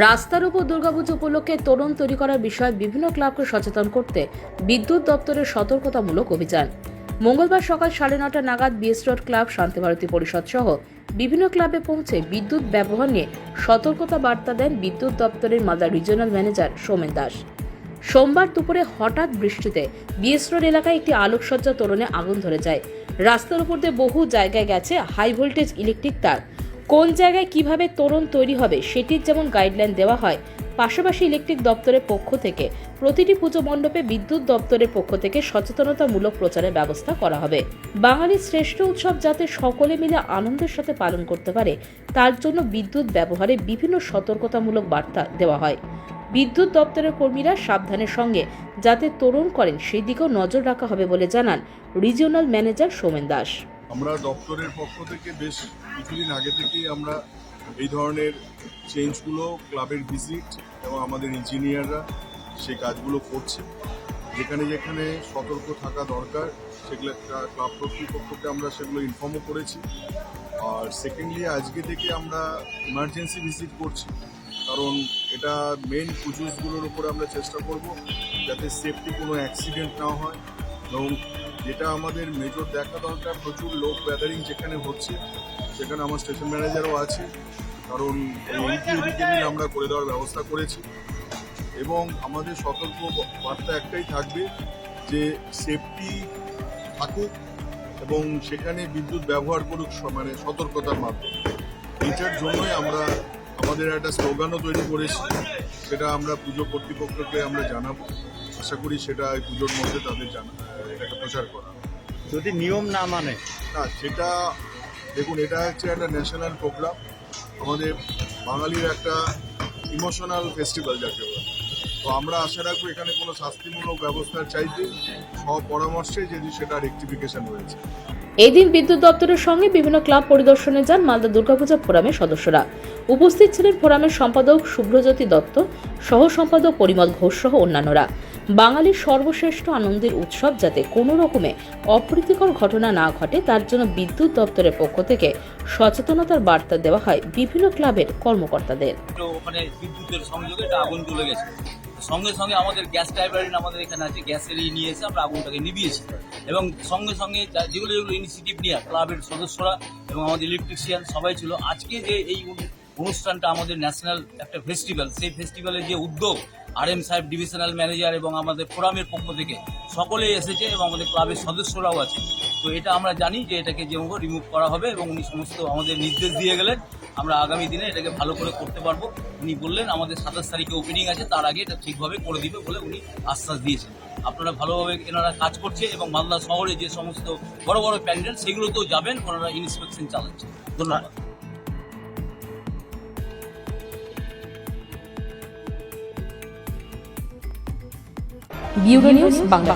রাস্তার উপর দুর্গাপুজো উপলক্ষে তরুণ তৈরি করার বিষয়ে বিভিন্ন ক্লাবকে সচেতন করতে বিদ্যুৎ দপ্তরের সতর্কতামূলক অভিযান। মঙ্গলবার সকাল সাড়ে নটা নাগাদ বিএস রোড ক্লাব, শান্তিভারতী পরিষদ সহ বিভিন্ন ক্লাবে পৌঁছে বিদ্যুৎ ব্যবহার নিয়ে সতর্কতা বার্তা দেন বিদ্যুৎ দপ্তরের মালদা রিজিওনাল ম্যানেজার সোমেন দাস। সোমবার দুপুরে হঠাৎ বৃষ্টিতে বিএস রোড এলাকায় একটি আলোকসজ্জা তোরণে আগুন ধরে যায়। রাস্তার উপর দিয়ে বহু জায়গায় গেছে হাই ভোল্টেজ ইলেকট্রিক তার। কোন জায়গায় কীভাবে তোরণ তৈরি হবে সেটির যেমন গাইডলাইন দেওয়া হয়, পাশাপাশি ইলেকট্রিক দপ্তরের পক্ষ থেকে প্রতিটি পুজো মণ্ডপে বিদ্যুৎ দপ্তরের পক্ষ থেকে সচেতনতামূলক প্রচারের ব্যবস্থা করা হবে। বাঙালির শ্রেষ্ঠ উৎসব যাতে সকলে মিলে আনন্দের সাথে পালন করতে পারে, তার জন্য বিদ্যুৎ ব্যবহারে বিভিন্ন সতর্কতামূলক বার্তা দেওয়া হয়। বিদ্যুৎ দপ্তরের কর্মীরা সাবধানের সঙ্গে যাতে তোরণ করেন সেই দিকেও নজর রাখা হবে বলে জানান রিজিওনাল ম্যানেজার সোমেন দাস। আমরা দপ্তরের পক্ষ থেকে বেশ কিছুদিন আগে থেকেই আমরা এই ধরনের চেঞ্জগুলো ক্লাবের ভিজিট এবং আমাদের ইঞ্জিনিয়াররা সে কাজগুলো করছে। যেখানে যেখানে সতর্ক থাকা দরকার, সেগুলো ক্লাব কর্তৃপক্ষকে আমরা সেগুলো ইনফর্মও করেছি। আর সেকেন্ডলি আজকে থেকে আমরা ইমার্জেন্সি ভিজিট করছি। কারণ এটা মেন পুজোসগুলোর উপরে আমরা চেষ্টা করব যাতে সেফটি কোনো অ্যাক্সিডেন্ট না হয় এবং যেটা আমাদের মেজর দেখা দরকার, প্রচুর লোক গ্যাদারিং যেখানে হচ্ছে, সেখানে আমার স্টেশন ম্যানেজারও আছে। কারণ আমরা করে দেওয়ার ব্যবস্থা করেছি। এবং আমাদের সতর্ক বার্তা একটাই থাকবে যে সেফটি থাকুক এবং সেখানে বিদ্যুৎ ব্যবহার করুক মানে সতর্কতার মাধ্যমে। এইটার জন্যই আমরা আমাদের একটা স্লোগানও তৈরি করেছি সেটা আমরা পুজো কর্তৃপক্ষকে আমরা জানাব। আশা করি সেটা এই পুজোর মধ্যে তাদের জানা এটাকে প্রচার করা যদি নিয়ম না মানে? না সেটা দেখুন এটা হচ্ছে একটা ন্যাশনাল প্রোগ্রাম আমাদের বাঙালির একটা ইমোশনাল ফেস্টিভ্যাল যাকে বলে। তো আমরা আশা রাখব এখানে কোনো শাস্তিমূলক ব্যবস্থার চাইতে পরামর্শে যদি সেটা রেক্টিফিকেশন হয়েছে। এদিন বিদ্যুৎ দপ্তরের সঙ্গে বিভিন্ন ক্লাব পরিদর্শনে যান মালদা দুর্গাপূজা ফোরামের সদস্যরা। উপস্থিত ছিলেন ফোরামের সম্পাদক শুভ্রজ্যোতি দত্ত সহ সম্পাদক পরিমল ঘোষ সহ অন্যান্যরা। বাঙালির সর্বশ্রেষ্ঠ আনন্দের উৎসব যাতে কোনো রকমে অপ্রীতিকর ঘটনা না ঘটে তার জন্য বিদ্যুৎ দপ্তরের পক্ষ থেকে সচেতনতার বার্তা দেওয়া হয় বিভিন্ন ক্লাবের কর্মকর্তাদের। ওখানে বিদ্যুতের সংযোগে আগুন চলে গেছে। সঙ্গে সঙ্গে আমাদের গ্যাস টাইবারিন আমাদের এখানে আছে গ্যাসের ই নিয়ে এসে আমরা আগুনটাকে নিভিয়েছি। এবং সঙ্গে সঙ্গে যেগুলো যেগুলো ইনিশিয়েটিভ নিয়ে ক্লাবের সদস্যরা এবং আমাদের ইলেকট্রিশিয়ান সবাই ছিল, আজকে যে এই অনুষ্ঠানটা আমাদের ন্যাশনাল একটা ফেস্টিভ্যাল সেই ফেস্টিভ্যালের যে উদ্যোগ আর এম সাহেব ডিভিশনাল ম্যানেজার এবং আমাদের ফোরামের পক্ষ থেকে সকলেই এসেছে এবং আমাদের ক্লাবের সদস্যরাও আছে তো এটা আমরা জানি যে এটাকে যেভাবে রিমুভ করা হবে এবং উনি সমস্ত আমাদের নির্দেশ দিয়ে গেলেন। আমরা আগামী দিনে এটাকে ভালো করে করতে পারব। উনি বললেন, আমাদের সাতাশ তারিখে ওপেনিং আছে, তার আগে এটা ঠিকভাবে করে দিবে বলে উনি আশ্বাস দিয়েছেন। আপনারা ভালোভাবে এনারা কাজ করছে এবং মালদা শহরে যে সমস্ত বড় বড় প্যান্ডেল, সেগুলোতেও যাবেন, ওনারা ইন্সপেকশন চালাচ্ছে ধন্যবাদ। Bureau news Bangla